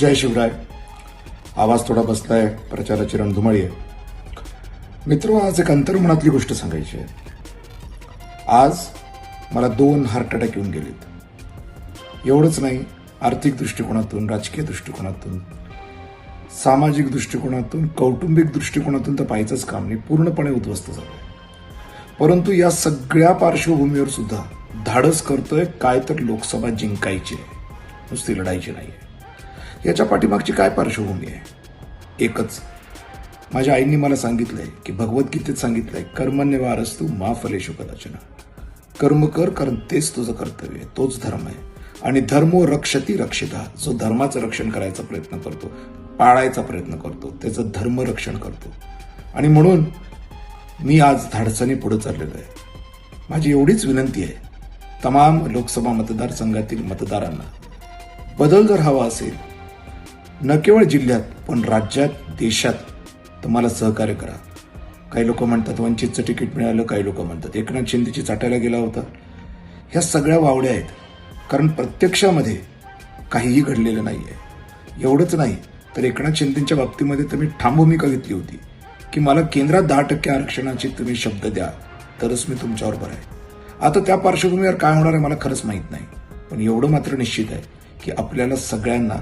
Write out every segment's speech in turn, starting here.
जय शिवराय. आवाज थोडा बसलाय प्रचाराची रणधुमाळी आहे. मित्र आज एक अंतर्मनातली गोष्ट सांगायची आहे. आज मला दोन हार्ट अटॅक येऊन गेलेत. एवढंच नाही आर्थिक दृष्टिकोनातून राजकीय दृष्टिकोनातून सामाजिक दृष्टिकोनातून कौटुंबिक दृष्टिकोनातून तर पाहायचंच काम नाही पूर्णपणे उद्ध्वस्त झालं परंतु या सगळ्या पार्श्वभूमीवर सुद्धा धाडस करतोय काय तर लोकसभा जिंकायची आहे. नुसती लढायची नाही याच्या पाठीमागची काय पार्श्वभूमी आहे? एकच माझ्या आईंनी मला सांगितलंय की भगवद्गीतेत सांगितलंय कर्मण्यवारस्तू मा फलेशु कदाचना. कर्म कर कारण तेच तुझं कर्तव्य आहे तोच धर्म आहे. आणि धर्मो रक्षती रक्षिता जो धर्माचं रक्षण करायचा प्रयत्न करतो पाळायचा प्रयत्न करतो त्याचं धर्म रक्षण करतो. आणि म्हणून मी आज धाडसाने पुढे चाललेलो आहे. माझी एवढीच विनंती आहे तमाम लोकसभा मतदारसंघातील मतदारांना. बदल जर हवा असेल न केवळ जिल्ह्यात पण राज्यात देशात तुम्हाला सहकार्य करा. काही लोक म्हणतात वंचितचं तिकीट मिळालं काही लोक म्हणतात एकनाथ शिंदेची चाटायला गेला होता. ह्या सगळ्या वावड्या आहेत. कारण प्रत्यक्षामध्ये काहीही घडलेलं नाही आहे एवढंच नाही तर एकनाथ शिंदेच्या बाबतीमध्ये तुम्ही ठाम भूमिका घेतली होती. की मला केंद्रात दहा टक्के आरक्षणाची तुम्ही शब्द द्या तरच मी तुमच्यावर बरं आहे. आता त्या पार्श्वभूमीवर काय होणार आहे मला खरंच माहीत नाही. पण एवढं मात्र निश्चित आहे की आपल्याला सगळ्यांना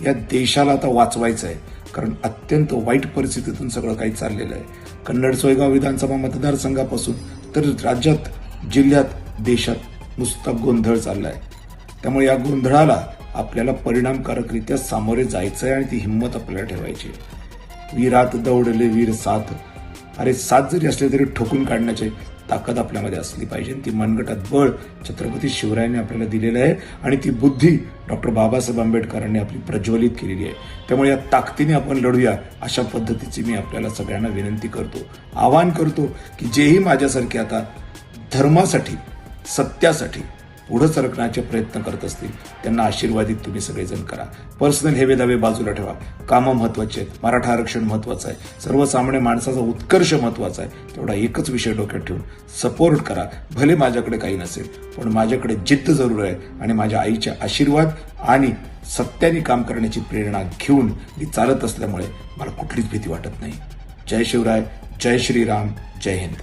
या देशाला आता वाचवायचं आहे कारण अत्यंत वाईट परिस्थितीतून सगळं काही चाललेलं आहे. कन्नड सोयगाव विधानसभा मतदारसंघापासून तर राज्यात जिल्ह्यात देशात नुसता गोंधळ चाललाय. त्यामुळे या गोंधळाला आपल्याला परिणामकारकरित्या सामोरे जायचं आहे आणि ती हिंमत आपल्याला ठेवायची वीरात दौडले वीर साथ. अरे साथ जरी असले तरी ठोकून काढण्याचे ताकद आपल्यामध्ये असली पाहिजे. ती मनगटात बळ छत्रपती शिवरायांनी आपल्याला दिलेलं आहे आणि ती बुद्धी डॉक्टर बाबासाहेब आंबेडकरांनी आपली प्रज्वलित केलेली आहे. त्यामुळे या ताकदीने आपण लढूया अशा पद्धतीची मी आपल्याला सगळ्यांना विनंती करतो. आवाहन करतो की जेही माझ्यासारखे आता धर्मासाठी सत्यासाठी पुढं सरकण्याचे प्रयत्न करत असतील त्यांना आशीर्वादित तुम्ही सगळेजण करा. पर्सनल हेवे दावे बाजूला ठेवा. कामं महत्वाची आहेत. मराठा आरक्षण महत्वाचं आहे. सर्वसामान्य माणसाचा उत्कर्ष महत्त्वाचा आहे. तेवढा एकच विषय डोक्यात ठेवून सपोर्ट करा. भले माझ्याकडे काही नसेल पण माझ्याकडे जिद्द जरूर आहे आणि माझ्या आईचे आशीर्वाद आणि सत्याने काम करण्याची प्रेरणा घेऊन मी चालत असल्यामुळे मला कुठलीच भीती वाटत नाही. जय शिवराय जय श्रीराम जय हिंद.